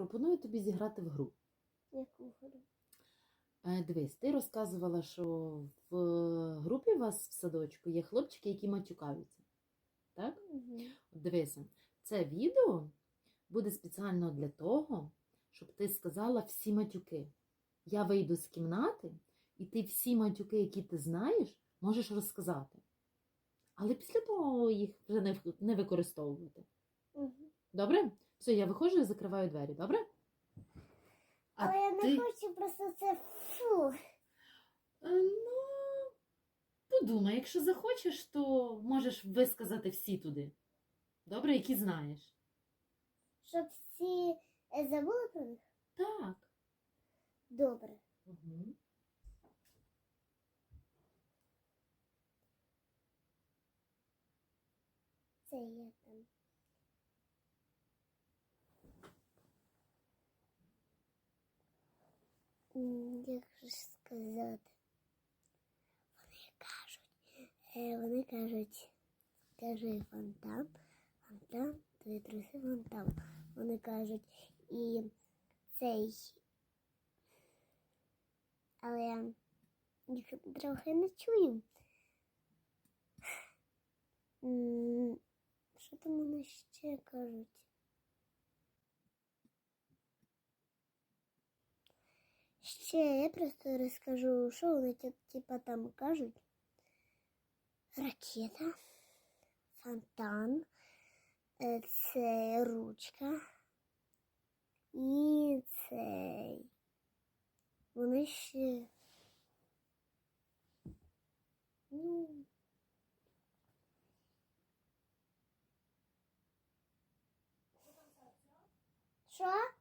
пропоную тобі зіграти в гру. Яку гру? Е, Дивись, ти розказувала, що в групі у вас в садочку є хлопчики, які матюкаються. Так? Угу. Дивися, це відео буде спеціально для того, щоб ти сказала всі матюки. Я вийду з кімнати, і ти всі матюки, які ти знаєш, можеш розказати. Але після того їх вже не, не використовувати. Угу. Добре? Все, я виходжу і закриваю двері, добре? А Але я не ти- хочу просто це фу. Е, Ну, подумай, якщо захочеш, то можеш висказати всі туди. Добре, які знаєш. Щоб всі е, забули про них? Так. Добре. Угу. Це я там. Як же сказати? Вони кажуть, е, вони кажуть, кажи фонтан, фонтан, твої труси фонтан. Вони кажуть, і цей. Але я їх трохи не чую. Що там вони ще кажуть? Ще я просто расскажу, что що вони типа там кажуть. Ракета, фонтан, э, це ручка и цей. Вони еще Ну. что?